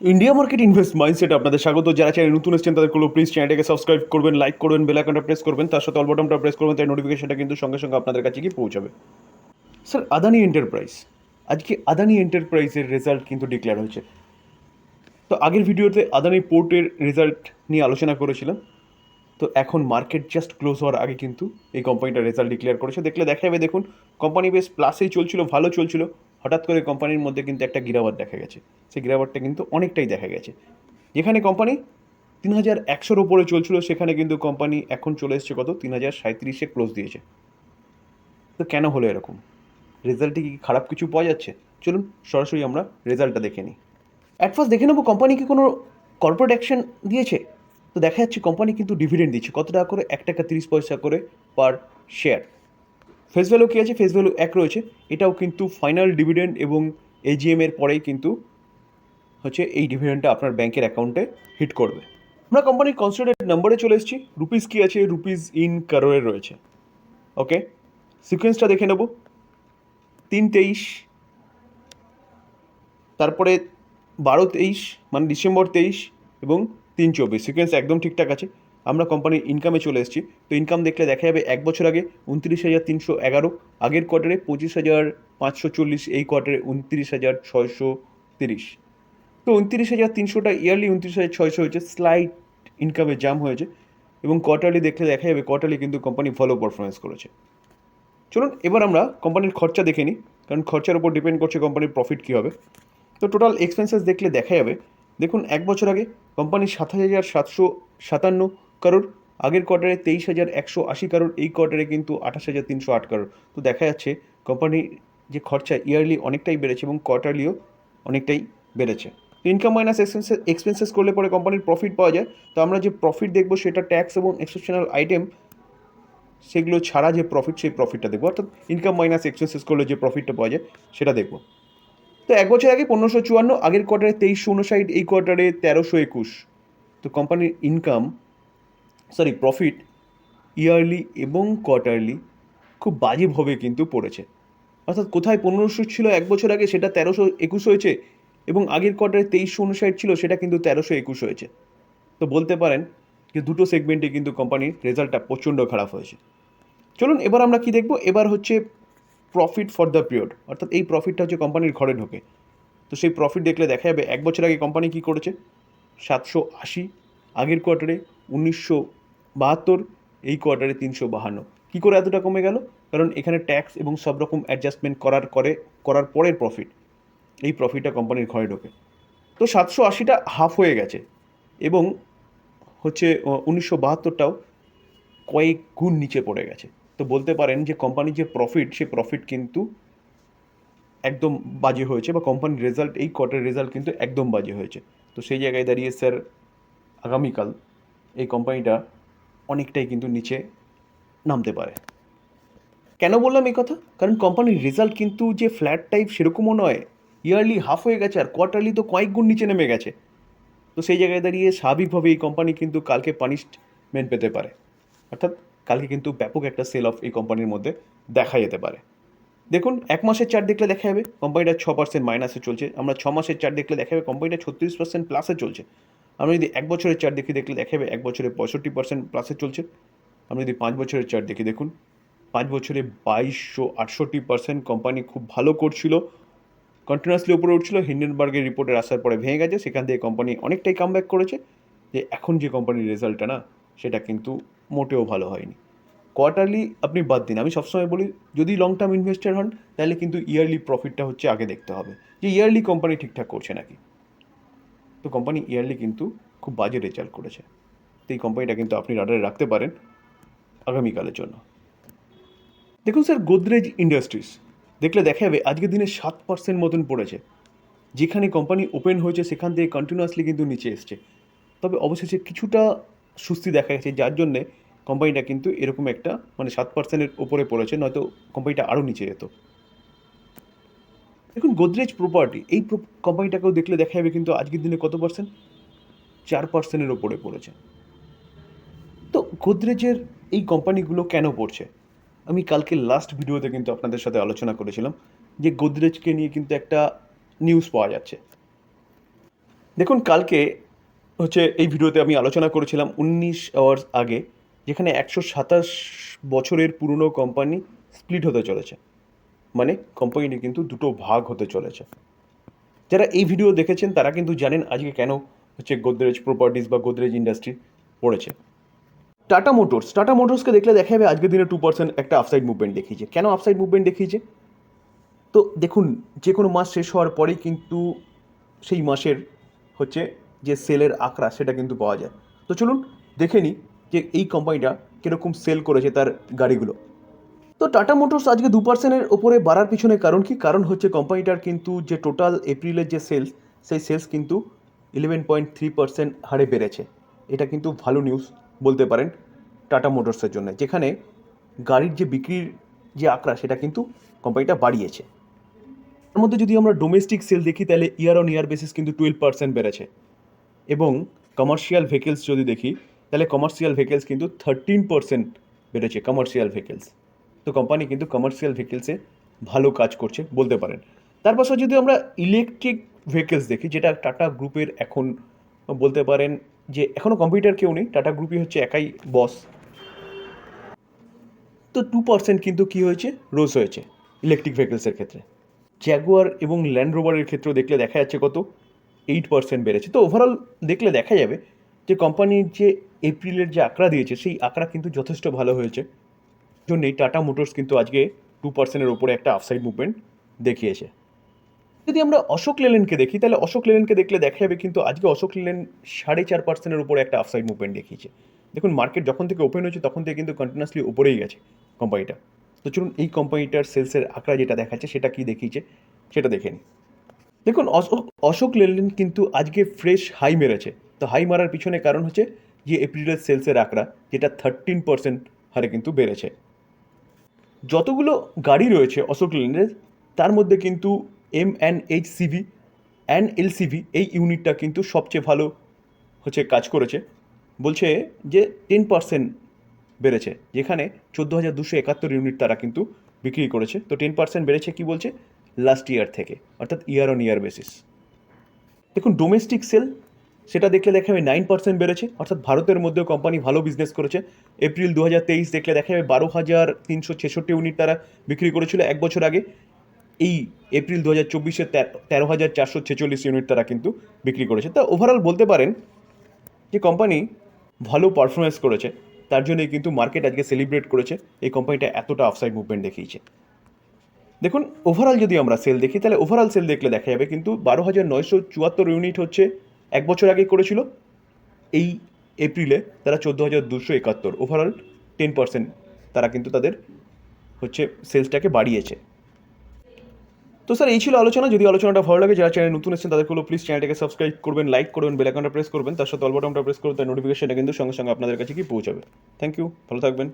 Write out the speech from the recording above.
India market invest mindset আপনাদের স্বাগত। যারা চ্যানেল নতুন এসেছেন, তাদের কোনো প্লিজ চ্যানেলটাকে সাবস্ক্রাইব করবেন লাইক করবেন বেল আইকনটা প্রেস করবেন। তার সাথে অল অলবটনটা প্রেস করবেন, তাই নোটিফিকেশনটা কিন্তু সঙ্গে সঙ্গে আপনাদের কাছে গিয়ে পৌঁছাবে। স্যার আদানি এন্টারপ্রাইজ আজকে আদানি এন্টারপ্রাইজের রেজাল্ট কিন্তু ডিক্লেয়ার হয়েছে। তো আগের ভিডিওতে আদানি পোর্টের রেজাল্ট নিয়ে আলোচনা করেছিলাম। তো এখন মার্কেট জাস্ট ক্লোজ হওয়ার আগে কিন্তু এই কোম্পানিটা রেজাল্ট ডিক্লেয়ার করেছে। দেখলে দেখা যাবে দেখুন কোম্পানি বেশ প্লাসেই চলছিল, ভালো চলছিল। হঠাৎ করে কোম্পানির মধ্যে কিন্তু একটা গিরাবাট দেখা গেছে। সেই গিরাবাটটা কিন্তু অনেকটাই দেখা গেছে। যেখানে কোম্পানি তিন হাজার একশোর ওপরে চলছিল, সেখানে কিন্তু কোম্পানি এখন চলে এসছে কত? তিন হাজার সাঁত্রিশে ক্লোজ দিয়েছে। তো কেন হলো এরকম? রেজাল্টে কি খারাপ কিছু পাওয়া যাচ্ছে? চলুন সরাসরি আমরা রেজাল্টটা দেখে নিই। অ্যাট ফার্স্ট দেখে নেব কোম্পানি কি কোনো কর্পোরেট অ্যাকশন দিয়েছে? তো দেখা যাচ্ছে কোম্পানি কিন্তু ডিভিডেন্ড দিচ্ছে। কত টাকা করে? এক টাকা তিরিশ পয়সা করে পার শেয়ার ফেস ভ্যালু কী আছে? ফেস ভ্যালু এক রয়েছে। এটাও কিন্তু ফাইনাল ডিভিডেন্ড এবং এজিএম এর পরেই কিন্তু হচ্ছে এই ডিভিডেন্ডটা আপনার ব্যাংকের অ্যাকাউন্টে হিট করবে। আমরা কোম্পানির কনসিডারেট নাম্বারে চলে এসেছি। রুপিস কী আছে? রুপিস ইন কারোরে রয়েছে। ওকে সিকোয়েন্সটা দেখে নেব। তিন তেইশ, তারপরে বারো তেইশ মানে ডিসেম্বর তেইশ এবং তিন চব্বিশ। সিকোয়েন্স একদম ঠিকঠাক আছে। আমরা কোম্পানির ইনকামে চলে এসেছি। তো ইনকাম দেখলে দেখা যাবে এক বছর আগে উনত্রিশ হাজার তিনশো এগারো, আগের কোয়ার্টারে পঁচিশ হাজার পাঁচশো চল্লিশ, এই কোয়ার্টারে উনত্রিশ হাজার ছয়শো তিরিশ। তো উনত্রিশ হাজার তিনশোটা ইয়ারলি উনত্রিশ হাজার ছয়শো হয়েছে স্লাইট ইনকামে জাম হয়েছে এবং কোয়ার্টারলি দেখলে দেখা যাবে কোয়ার্টারলি কিন্তু কোম্পানি ভালো পারফরমেন্স করেছে। চলুন, এবার আমরা কোম্পানির খরচা দেখে নিই, কারণ খরচার উপর ডিপেন্ড করছে কোম্পানির প্রফিট কী হবে। তো টোটাল এক্সপেন্সেস দেখলে দেখা যাবে, দেখুন, এক বছর আগে কোম্পানি সাত হাজার সাতশো সাতান্ন কারোর? আগের কোয়ার্টারে তেইশ হাজার একশো আশি কারোর, এই কোয়ার্টারে কিন্তু আঠাশ হাজার তিনশো আট কারোর। তো দেখা যাচ্ছে কোম্পানির যে খরচা ইয়ারলি অনেকটাই বেড়েছে এবং কোয়ার্টারলিও অনেকটাই বেড়েছে। ইনকাম মাইনাস এক্সপেন্সেস এক্সপেন্সেস করলে পরে কোম্পানির প্রফিট পাওয়া যায়। তো আমরা যে প্রফিট দেখব, সেটা ট্যাক্স এবং এক্সেপশনাল আইটেম সেগুলো ছাড়া যে প্রফিট সেই প্রফিটটা দেখব। অর্থাৎ ইনকাম মাইনাস এক্সপেন্সেস করলে যে প্রফিটটা পাওয়া যায়, সেটা দেখব। তো এক বছর আগে পনেরোশো চুয়ান্ন, আগের কোয়ার্টারে তেইশশো উনষাট, এই কোয়ার্টারে তেরোশো একুশ। তো কোম্পানির ইনকাম সরি প্রফিট ইয়ারলি এবং কোয়ার্টারলি খুব বাজেভাবে কিন্তু পড়েছে। অর্থাৎ কোথায় পনেরোশো ছিল এক বছর আগে, সেটা তেরোশো একুশ হয়েছে এবং আগের কোয়ার্টারে তেইশশো উনষাট ছিল, সেটা কিন্তু তেরোশো একুশ হয়েছে। তো বলতে পারেন যে দুটো সেগমেন্টে কিন্তু কোম্পানির রেজাল্টটা প্রচণ্ড খারাপ হয়েছে। চলুন, এবার আমরা কি দেখব? এবার হচ্ছে প্রফিট ফর দ্য পিরিয়ড অর্থাৎ এই প্রফিটটা হচ্ছে কোম্পানির ঘরে ঢোকে। তো সেই প্রফিট দেখলে দেখা যাবে, এক বছর আগে কোম্পানি কী করেছে? সাতশো আশি আগের কোয়ার্টারে উনিশশো বাহাত্তর, এই কোয়ার্টারে তিনশো বাহান্ন। কী করে এতটা কমে গেল? কারণ এখানে ট্যাক্স এবং সব রকম অ্যাডজাস্টমেন্ট করার করে, করার পরের প্রফিট। এই প্রফিটটা কোম্পানির ঘরে ঢোকে। তো সাতশো আশিটা হাফ হয়ে গেছে। এবং হচ্ছে উনিশশো বাহাত্তরটাও কয়েক গুণ নিচে পড়ে গেছে। তো বলতে পারেন যে কোম্পানির যে প্রফিট, সে প্রফিট কিন্তু একদম বাজে হয়েছে বা কোম্পানির রেজাল্ট, এই কোয়ার্টার রেজাল্ট কিন্তু একদম বাজে হয়েছে। তো সেই জায়গায় দাঁড়িয়ে স্যার আগামীকাল এই কোম্পানিটা অনেকটাই কিন্তু নিচে নামতে পারে। কেন বললাম এই কথা? কারণ কোম্পানির রেজাল্ট কিন্তু যে ফ্ল্যাট টাইপ সেরকমও নয়। ইয়ারলি হাফ হয়ে গেছে আর কোয়ার্টারলি তো কয়েক গুণ নিচে নেমে গেছে। তো সেই জায়গায় দাঁড়িয়ে স্বাভাবিকভাবে এই কোম্পানি কিন্তু কালকে পানিশমেন্ট পেতে পারে। অর্থাৎ কালকে কিন্তু ব্যাপক একটা সেল অফ এই কোম্পানির মধ্যে দেখা যেতে পারে। দেখুন, এক মাসের চার্ট দেখলে দেখা যাবে কোম্পানিটা ছ পার্সেন্ট মাইনাসে চলছে। আমরা ছ মাসের চার দেখলে দেখা যাবে কোম্পানিটা ছত্রিশ পার্সেন্ট প্লাসে চলছে। আমরা যদি এক বছরের চার্ট দেখি দেখলে দেখা এক বছরে পঁয়ষট্টি পার্সেন্ট প্লাসে চলছে। আমরা যদি পাঁচ বছরের চার্ট দেখি দেখুন, পাঁচ বছরে বাইশশো আটষট্টি পার্সেন্ট কোম্পানি খুব ভালো করছিল। কন্টিনিউয়াসলি উপরে উঠছিল হিন্ডেনবার্গের রিপোর্টের আসার পরে ভেঙে গেছে, সেখান থেকে কোম্পানি অনেকটাই কামব্যাক করেছে। যে এখন যে কোম্পানির রেজাল্টটা না, সেটা কিন্তু মোটেও ভালো হয়নি। কোয়ার্টারলি আপনি বাদ দিন। আমি সবসময় বলি, যদি লং টার্ম ইনভেস্টার হন, তাহলে কিন্তু ইয়ারলি প্রফিটটা হচ্ছে আগে দেখতে হবে। যে ইয়ারলি কোম্পানি ঠিকঠাক করছে নাকি? তো কোম্পানি ইয়ারলি কিন্তু খুব বাজে রেজাল্ট করেছে। তো এই কোম্পানিটা কিন্তু আপনি রাডারে রাখতে পারেন আগামীকালের জন্য। দেখুন স্যার গোদরেজ ইন্ডাস্ট্রিজ দেখলে দেখা যাবে আজকের দিনে সাত পার্সেন্ট মতন পড়েছে। যেখানে কোম্পানি ওপেন হয়েছে, সেখান থেকে কন্টিনিউয়াসলি কিন্তু নিচে এসছে। তবে অবশেষে কিছুটা সুস্থি দেখা গেছে, যার জন্যে কোম্পানিটা কিন্তু এরকম একটা মানে সাত পার্সেন্টের ওপরে পড়েছে, নয়তো কোম্পানিটা আরও নিচে যেত। দেখুন গোদরেজ প্রপার্টি এই কোম্পানিটাকেও দেখলে দেখা যাবে কিন্তু আজকের দিনে কত পার্সেন্ট চার পার্সেন্টের ওপরে পড়েছে। তো গোদরেজের এই কোম্পানিগুলো কেন পড়ছে? আমি কালকে লাস্ট ভিডিওতে কিন্তু আপনাদের সাথে আলোচনা করেছিলাম যে গোদরেজকে নিয়ে কিন্তু একটা নিউজ পাওয়া যাচ্ছে। দেখুন কালকে হচ্ছে এই ভিডিওতে আমি আলোচনা করেছিলাম উনিশ আওয়ার্স আগে, যেখানে একশো সাতাশ বছরের পুরনো কোম্পানি স্প্লিট হতে চলেছে। মানে কোম্পানিটি কিন্তু দুটো ভাগ হতে চলেছে। যারা এই ভিডিও দেখেছেন, তারা কিন্তু জানেন আজকে কেন হচ্ছে গোদরেজ প্রপার্টিজ বা গোদরেজ ইন্ডাস্ট্রি পড়েছে। টাটা মোটরস টাটা মোটরসকে দেখলে দেখা যাবে আজকের দিনে টু পার্সেন্ট একটা আফসাইড মুভমেন্ট দেখিয়েছে। কেন আফসাইড মুভমেন্ট দেখিয়েছে? তো দেখুন, যে কোনো মাস শেষ হওয়ার পরেই কিন্তু সেই মাসের হচ্ছে যে সেলের আঁকড়া, সেটা কিন্তু পাওয়া যায়। তো চলুন দেখে নিই যে এই কোম্পানিটা কীরকম সেল করেছে তার গাড়িগুলো। তো টাটা মোটরস আজকে দু পার্সেন্টের ওপরে বাড়ার পিছনে কারণ কি? কারণ হচ্ছে কোম্পানিটার কিন্তু যে টোটাল এপ্রিলের যে সেলস সেই সেলস কিন্তু ইলেভেন পয়েন্ট থ্রি পার্সেন্ট হারে বেড়েছে। এটা কিন্তু ভালো নিউজ বলতে পারেন টাটা মোটরসের জন্য, যেখানে গাড়ির যে বিক্রির যে আঁকড়া, সেটা কিন্তু কোম্পানিটা বাড়িয়েছে। তার মধ্যে যদি আমরা ডোমেস্টিক সেল দেখি, তাহলে ইয়ার অন ইয়ার বেসিস কিন্তু টুয়েলভ পার্সেন্ট বেড়েছে। এবং কমার্শিয়াল ভেহিকেলস যদি দেখি, তাহলে কমার্শিয়াল ভেহিকেলস কিন্তু থার্টিন পার্সেন্ট বেড়েছে কমার্শিয়াল ভেহিকেলস তো কোম্পানি কিন্তু কমার্শিয়াল ভেহিকেলসে ভালো কাজ করছে বলতে পারেন। তার পাশাপাশি যদি আমরা ইলেকট্রিক ভেহিকেলস দেখি, যেটা টাটা গ্রুপের এখন বলতে পারেন যে এখনও কম্পিউটার কেউ নেই টাটা গ্রুপই হচ্ছে একাই বস তো টু পার্সেন্ট কিন্তু কী হয়েছে? রোজ হয়েছে ইলেকট্রিক ভেহিকেলসের ক্ষেত্রে। জ্যাগুয়ার এবং ল্যান্ড রোভারের ক্ষেত্রেও দেখলে দেখা যাচ্ছে কত? এইট পার্সেন্ট বেড়েছে। তো ওভারঅল দেখলে দেখা যাবে যে কোম্পানির যে এপ্রিলের যে আঁকড়া দিয়েছে, সেই আঁকড়া কিন্তু যথেষ্ট ভালো হয়েছে। জন্যই টাটা মোটরস কিন্তু আজকে টু পার্সেন্টের ওপরে একটা আফসাইড মুভমেন্ট দেখিয়েছে। যদি আমরা অশোক লেলেনকে দেখি, তাহলে অশোক লেলেনকে দেখলে দেখা যাবে কিন্তু আজকে অশোক লেলেন সাড়ে চার পার্সেন্টের উপরে একটা আফসাইড মুভমেন্ট দেখিয়েছে। দেখুন মার্কেট যখন থেকে ওপেন হয়েছে, তখন থেকে কিন্তু কন্টিনিউসলি উপরেই গেছে কোম্পানিটা তো চলুন, এই কোম্পানিটার সেলসের আঁকড়া যেটা দেখাচ্ছে, সেটা কি দেখিয়েছে, সেটা দেখে নিই। দেখুন, অশোক অশোক লেলেন কিন্তু আজকে ফ্রেশ হাই মেরেছে। তো হাই মারার পিছনে কারণ হচ্ছে যে এপ্রিলের সেলসের আঁকড়া, যেটা থার্টিন পার্সেন্ট হারে কিন্তু বেড়েছে। যতগুলো গাড়ি রয়েছে অশোক লেনের তার মধ্যে কিন্তু M and H CV and LCV এই ইউনিটটা কিন্তু সবচেয়ে ভালো হচ্ছে কাজ করেছে। বলছে যে টেন পার্সেন্ট বেড়েছে। যেখানে চোদ্দ হাজার দুশো একাত্তর ইউনিট তারা কিন্তু বিক্রি করেছে। তো টেন পার্সেন্ট বেড়েছে কি বলছে? লাস্ট ইয়ার থেকে, অর্থাৎ ইয়ার অন ইয়ার বেসিস দেখুন ডোমেস্টিক সেল সেটা দেখলে দেখা যাবে নাইন পার্সেন্ট বেড়েছে, অর্থাৎ ভারতের মধ্যেও কোম্পানি ভালো বিজনেস করেছে। এপ্রিল দু হাজার তেইশ দেখলে দেখা যাবে বারো হাজার তিনশো ছেষট্টি ইউনিট তারা বিক্রি করেছিল এক বছর আগে। এই এপ্রিল দু হাজার চব্বিশে তেরো হাজার চারশো ছেচল্লিশ ইউনিট তারা কিন্তু বিক্রি করেছে। তা ওভারঅল বলতে পারেন যে কোম্পানি ভালো পারফরমেন্স করেছে, তার জন্যই কিন্তু মার্কেট আজকে সেলিব্রেট করেছে। এই কোম্পানিটা এতটা অফসাইড মুভমেন্ট দেখিয়েছে। দেখুন ওভারঅল যদি আমরা সেল দেখি, তাহলে ওভারঅল সেল দেখলে দেখা যাবে কিন্তু বারো হাজার নয়শো চুয়াত্তর ইউনিট হচ্ছে এক বছর আগে করেছিল, এই এপ্রিলে তারা চোদ্দ হাজার দুশো একাত্তর ওভারঅল টেন পার্সেন্ট তারা কিন্তু তাদের হচ্ছে সেলসটাকে বাড়িয়েছে। তো স্যার, এই ছিল আলোচনা। যদি আলোচনাটা ভালো লাগে, যারা চ্যানেল নতুন এসেছেন তাদের হলো প্লিজ চ্যানেলটাকে সাবস্ক্রাইব করবেন লাইক করবেন বেল আইকনটা প্রেস করবেন, তার সাথে অল বাটনটা প্রেস করবেন তার নোটিফিকেশনটা কিন্তু সঙ্গে সঙ্গে আপনাদের কাছে কি পৌঁছাবে। থ্যাংক ইউ ভালো থাকবেন।